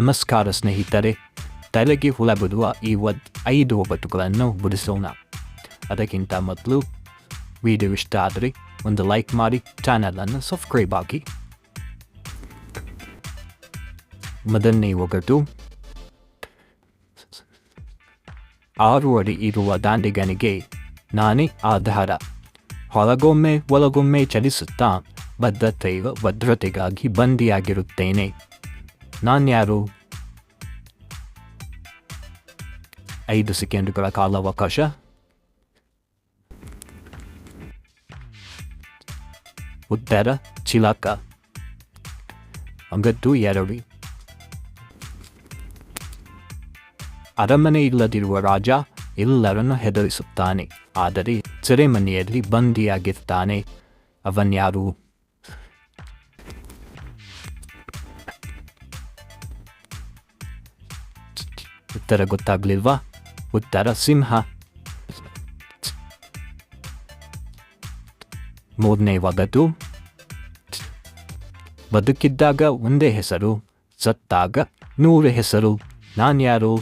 ನಮಸ್ಕಾರ ಸ್ನೇಹಿತರೆ, ತಲೆಗೆ ಹುಳ ಬಿಡುವ ಈ ಒದ್ ಐದು ಒಬ್ಬಟ್ಟುಗಳನ್ನು ಬಿಡಿಸೋಣ ಅದಕ್ಕಿಂತ ಮೊದಲು ವಿಡಿಯೋ ಇಷ್ಟ ಆದರೆ ಒಂದು ಲೈಕ್ ಮಾಡಿ, ಚಾನಲನ್ನು ಸಬ್ಸ್ಕ್ರೈಬ್ ಆಗಿ. ಮೊದಲನೇ ಒಗಟು ಆರು ಅಡಿ ಇರುವ ದಾಂಡಿಗನಿಗೆ ನಾನೇ ಆಧಾರ. ಹೊರಗೊಮ್ಮೆ, ಒಳಗೊಮ್ಮೆ ಚಲಿಸುತ್ತಾ ಭದ್ರತೆಯ ಭದ್ರತೆಗಾಗಿ ಬಂದಿಯಾಗಿರುತ್ತೇನೆ. ನಾನ್ಯಾರು ಐದು ಸೆಕೆಂಡುಗಳ ಕಾಲಾವಕಾಶ. ಉತ್ತರ, ಚಿಲಾಕ. ಅಂಗದ್ದು ಎರಡು ಅರಮನೆ ಇಲ್ಲದಿರುವ ರಾಜ ಎಲ್ಲರನ್ನು ಹೆದರಿಸುತ್ತಾನೆ, ಆದರೆ ಸೆರೆಮನೆಯಲ್ಲಿ ಬಂದಿಯಾಗಿರ್ತಾನೆ. ಅವನ್ಯಾರು? ಉತ್ತರ ಗೊತ್ತಾಗ್ಲಿಲ್ವಾ? ಉತ್ತರ ಸಿಂಹ. ಮೂರನೇ ವಗದು ಬದುಕಿದ್ದಾಗ ಒಂದೇ ಹೆಸರು, ಸತ್ತಾಗ ನೂರು ಹೆಸರು. ನಾನ್ಯಾರು?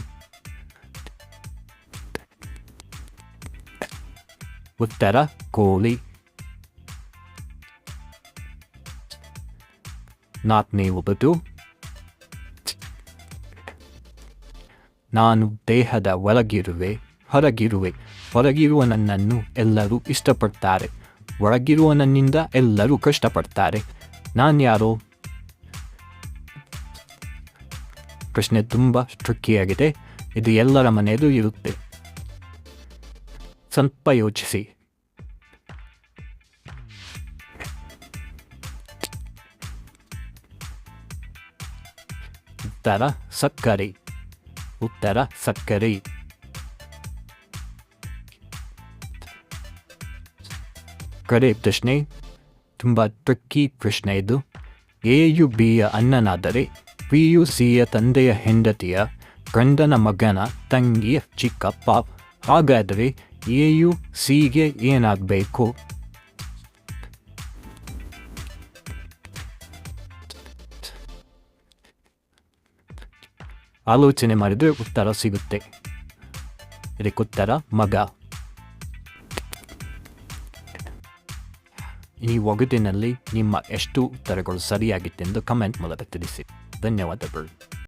ಉತ್ತರ, ಕೋಳಿ. ನಾಲ್ಕನೇ ಒಗಟು ನಾನು ದೇಹದ ಒಳಗಿರುವೆ, ಹೊರಗಿರುವೆ. ಹೊರಗಿರುವ ನನ್ನನ್ನು ಎಲ್ಲರೂ ಇಷ್ಟಪಡ್ತಾರೆ. ಒಳಗಿರುವ ನನ್ನಿಂದ ಎಲ್ಲರೂ ಕಷ್ಟಪಡ್ತಾರೆ. ನಾನು ಯಾರೋ? ಪ್ರಶ್ನೆ ತುಂಬ ಟ್ರಿಕ್ಕಿಯಾಗಿದೆ ಇದು ಎಲ್ಲರ ಮನೆಯಲ್ಲೂ ಇರುತ್ತೆ. ಸ್ವಲ್ಪ ಯೋಚಿಸಿ. ಉತ್ತರ, ಸಕ್ಕರೆ. ಉತ್ತರ, ಸಕ್ಕರೆ. ಕಡೆ ಪ್ರಶ್ನೆ. ತುಂಬ ಟ್ರಿಕ್ಕಿ ಪ್ರಶ್ನೆ ಇದು. ಎ ಯು ಬಿಯ ಅಣ್ಣನಾದರೆ, ಪಿ ಯು ಸಿಯ ತಂದೆಯ ಹೆಂಡತಿಯ, ಗಂಡನ ಮಗನ, ತಂಗಿಯ ಚಿಕ್ಕಪ್ಪ. ಹಾಗಾದರೆ ಎ ಯು ಸಿಗೆ ಏನಾಗಬೇಕು? ಆಲೋಚನೆ ಮಾಡಿದರೆ ಉತ್ತರ ಸಿಗುತ್ತೆ ಇದಕ್ಕೆ ಉತ್ತರ ಮಗ ಈ ಒಗಟಿನಲ್ಲಿ ನಿಮ್ಮ ಎಷ್ಟು ಉತ್ತರಗಳು ಸರಿಯಾಗಿತ್ತೆಂದು ಕಮೆಂಟ್ ಮೂಲಕ ತಿಳಿಸಿ ಧನ್ಯವಾದಗಳು